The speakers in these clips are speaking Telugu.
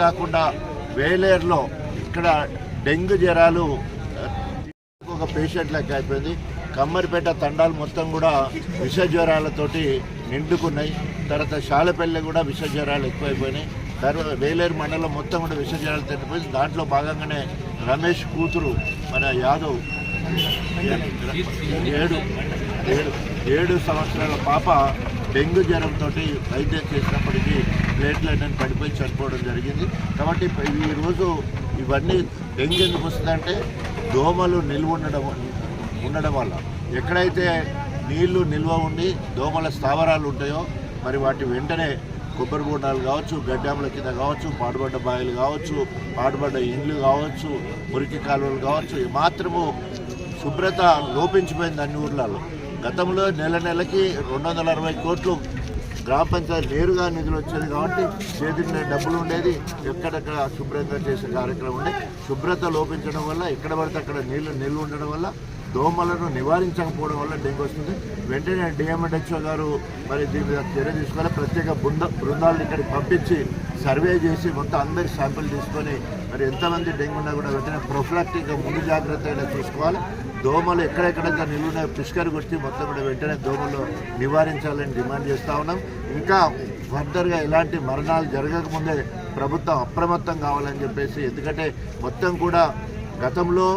కాకుండా వేలేరులో ఇక్కడ డెంగ్యూ జ్వరాలు ఒక పేషెంట్ లెక్క అయిపోయింది. కమ్మరిపేట తండాలు మొత్తం కూడా విష జ్వరాలతోటి నిండుకున్నాయి. తర్వాత శాలపల్లి కూడా విష జ్వరాలు ఎక్కువైపోయినాయి. తర్వాత వేలేరు మండలం మొత్తం కూడా విష జ్వరాలు తిండిపోయింది దాంట్లో భాగంగానే రమేష్ కూతురు మన యాదవ్ ఏడు ఏడు ఏడు సంవత్సరాల పాప డెంగ్యూ జ్వరంతో వైద్యం చేసినప్పటికీ ప్లేట్లెట్ అని పడిపోయి చనిపోవడం జరిగింది. కాబట్టి ఈరోజు ఇవన్నీ డెంగ్యూ ఎందుకు వస్తుందంటే దోమలు నిల్వ ఉండడం ఉండడం వల్ల. ఎక్కడైతే నీళ్ళు నిల్వ ఉండి దోమల స్థావరాలు ఉంటాయో మరి వాటి వెంటనే కొబ్బరి బోండాలు కావచ్చు గడ్డాముల కింద కావచ్చు పాడుబడ్డ బాయిలు కావచ్చు పాడుబడ్డ ఇండ్లు కావచ్చు మురికి కాలువలు కావచ్చు మాత్రము శుభ్రత లోపించిపోయింది అన్ని ఊర్లలో. గతంలో నెల నెలకి రెండు వందల అరవై కోట్లు గ్రామ పంచాయతీ నేరుగా నిధులు వచ్చేది కాబట్టి చేతికి డబ్బులు ఉండేది ఎక్కడెక్కడ శుభ్రంగా చేసే కార్యక్రమం ఉండే. శుభ్రత లోపించడం వల్ల ఎక్కడ పడితే అక్కడ నీళ్ళు నిల్వ ఉండడం వల్ల దోమలను నివారించకపోవడం వల్ల డెంగ్యూ వస్తుంది. వెంటనే డిఎంఎడ్హెచ్ఓ గారు మరి దీని మీద చర్య తీసుకోవాలి. ప్రత్యేక బృంద బృందాలను ఇక్కడికి పంపించి సర్వే చేసి మొత్తం అందరి శాంపిల్ తీసుకొని మరి ఎంతమంది డెంగ్యూ ఉన్నా కూడా వెంటనే ప్రొఫిలాక్టిక్గా ముందు జాగ్రత్తగా చూసుకోవాలి. దోమలు ఎక్కడెక్కడైతే నిలువున పిష్కర్ కొట్టి మొత్తం కూడా వెంటనే దోమలు నివారించాలని డిమాండ్ చేస్తూ ఉన్నాం. ఇంకా ఫర్దర్గా ఎలాంటి మరణాలు జరగకముందే ప్రభుత్వం అప్రమత్తం కావాలని చెప్పేసి ఎందుకంటే మొత్తం కూడా గతంలో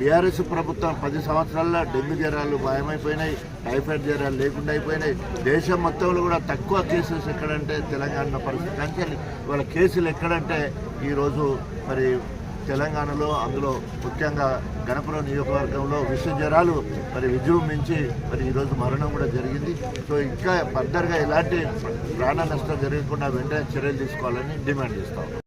బీఆర్ఎస్ ప్రభుత్వం పది సంవత్సరాల్లో డెంగ్యూ జ్వరాలు భయమైపోయినాయి టైఫాయిడ్ జ్వరాలు లేకుండా అయిపోయినాయి. దేశం మొత్తంలో కూడా తక్కువ కేసెస్ ఎక్కడంటే తెలంగాణ పరిస్థితి. అంటే ఇవాళ కేసులు ఎక్కడంటే ఈరోజు మరి తెలంగాణలో అందులో ముఖ్యంగా గణపురం నియోజకవర్గంలో విష జ్వరాలు మరి విజృంభించి మరి ఈరోజు మరణం కూడా జరిగింది. సో ఇంకా ఫర్దర్గా ఎలాంటి ప్రాణ నష్టం జరగకుండా వెంటనే చర్యలు తీసుకోవాలని డిమాండ్ చేస్తాం.